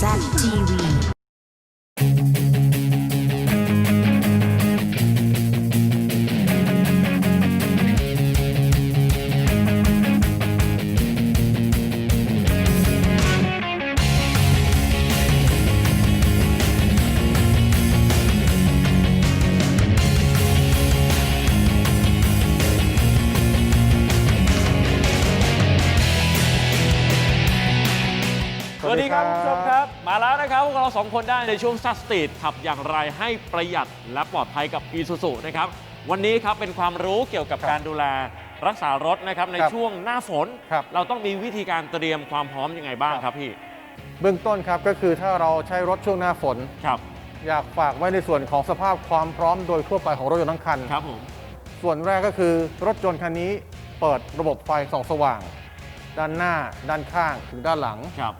ZTV สวัสดีครับคุณผู้ชมครับ มาแล้วนะครับพวกเราสองคนได้ในช่วงซัสตีดขับอย่างไรให้ประหยัดและปลอดภัยกับ e s u s u นะครับวันนี้ครับเป็นความรู้เกี่ยวกับครับการดูแลรักษารถนะครับในครับช่วงหน้าฝน ครับ เราต้องมีวิธีการเตรียมความพร้อมยังไงบ้างครับครับพี่เบื้องต้นครับก็คือถ้าเราใช้รถช่วงหน้าฝน ครับอยากฝากไว้ในส่วนของสภาพความพร้อมโดยทั่วไปของรถยนต์ทั้งคัน ครับผมส่วนแรกก็คือรถยนต์คันนี้เปิดระบบไฟส่องสว่าง ด้านหน้า ด้านข้างถึงด้านหลัง ครับ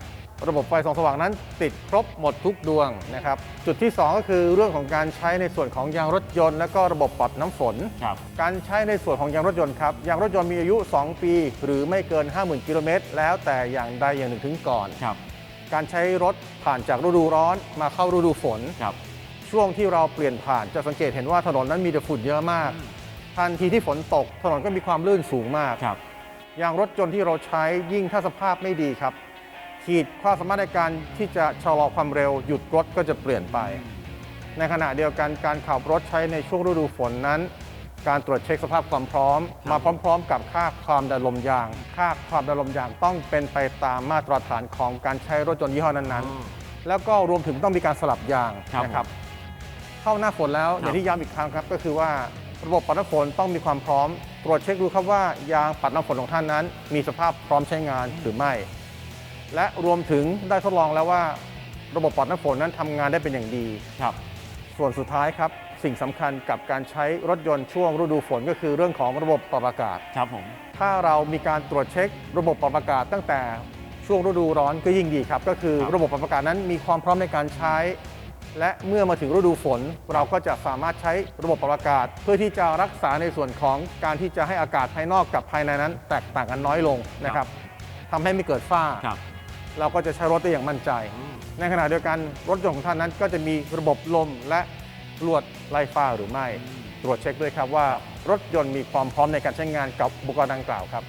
ระบบไฟส่องสว่างนั้นติดครบหมดทุกดวงนะครับ จุดที่ 2 ก็คือเรื่องของการใช้ในส่วนของยางรถยนต์ และก็ระบบปรับน้ำฝน ครับ การใช้ในส่วนของยางรถยนต์ครับ ยางรถยนต์มีอายุ 2 ปี หรือไม่เกิน 50,000 กิโลเมตร แล้วแต่อย่างใดอย่างหนึ่งถึงก่อน ครับ การใช้รถผ่านจากฤดูร้อนมาเข้าฤดูฝน ครับ ช่วงที่เราเปลี่ยนผ่านจะสังเกตเห็นว่าถนนนั้นมีแต่ฝุ่นเยอะมาก ทันทีที่ฝนตก ถนนก็มีความลื่นสูงมากครับยางรถยนต์ที่เราใช้ยิ่งถ้าสภาพไม่ดีครับ ขีดความสามารถในการที่จะชะลอความเร็วหยุดรถก็จะเปลี่ยนไป ในขณะเดียวกันการขับรถใช้ในช่วงฤดูฝนนั้น การตรวจเช็คสภาพความพร้อม มาพร้อมๆ กับค่าความดันลมยาง ค่าความดันลมยางต้องเป็นไปตามมาตรฐานของการใช้รถยนต์ยี่ห้อนั้นๆอืมแล้วก็รวมถึงต้องมีการสลับยางครับนะครับเข้าหน้าฝนแล้วครับอย่างที่ย้ำอีกครั้งครับก็คือว่าระบบปัดน้ำฝนต้องมีความพร้อม ตรวจเช็คดูครับว่ายางปัดน้ำฝนของท่านนั้น มีสภาพพร้อมใช้งานหรือไม่ และรวมถึงได้ทดลองแล้วว่า ระบบปัดน้ำฝนนั้นทำงานได้เป็นอย่างดี ครับ ส่วนสุดท้ายครับ สิ่งสำคัญกับการใช้รถยนต์ช่วงฤดูฝนก็คือเรื่องของระบบปรับอากาศ ครับผม ถ้าเรามีการตรวจเช็คระบบปรับอากาศตั้งแต่ช่วงฤดูร้อนก็ยิ่งดีครับ ก็คือครับ ระบบปรับอากาศนั้นมีความพร้อมในการใช้ และเมื่อมาถึงฤดูฝน เราก็จะสามารถใช้ระบบปรับอากาศ เพื่อที่จะรักษาในส่วนของการที่จะให้อากาศภายนอกกับภายในนั้น แตกต่างกันน้อยลงนะครับทำให้ไม่เกิดฝ้า ครับ เราก็จะใช้รถได้อย่างมั่นใจอืมในขณะเดียวกันรถยนต์ของท่านนั้นก็จะมีระบบลมและลวดไล่ฟ้าหรือไม่ ตรวจเช็คด้วยครับว่ารถยนต์มีความพร้อมในการใช้งานกับอุปกรณ์ดังกล่าวครับ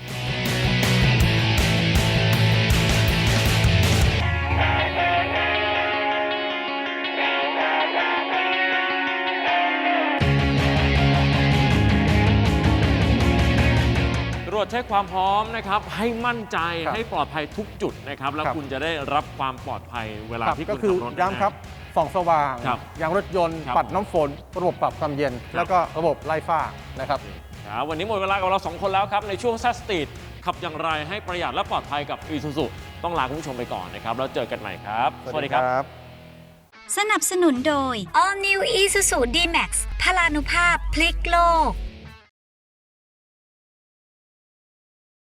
รวจเช็คความพร้อมนะครับ ให้มั่นใจครับ ให้ปลอดภัยทุกจุดนะครับ แล้วครับคุณจะได้รับความปลอดภัยเวลาครับที่ก็คุณคือขับรถนะ ย้ำครับส่องสว่างครับยางรถยนต์ ครับปัดน้ำฝน ระบบปรับความเย็น ครับ แล้วก็ระบบไล่ฟ้านะครับ ครับวันนี้หมดเวลากับเราสองคนแล้วครับ ในช่วงซัสตีดขับอย่างไรให้ประหยัดและปลอดภัยกับ e s u s u ต้องลาคุณผู้ชมไปก่อนนะครับ แล้วเจอกันใหม่ครับ สนับสนุนโดย All New Isuzu D-Max พลานุภาพพลิกโลก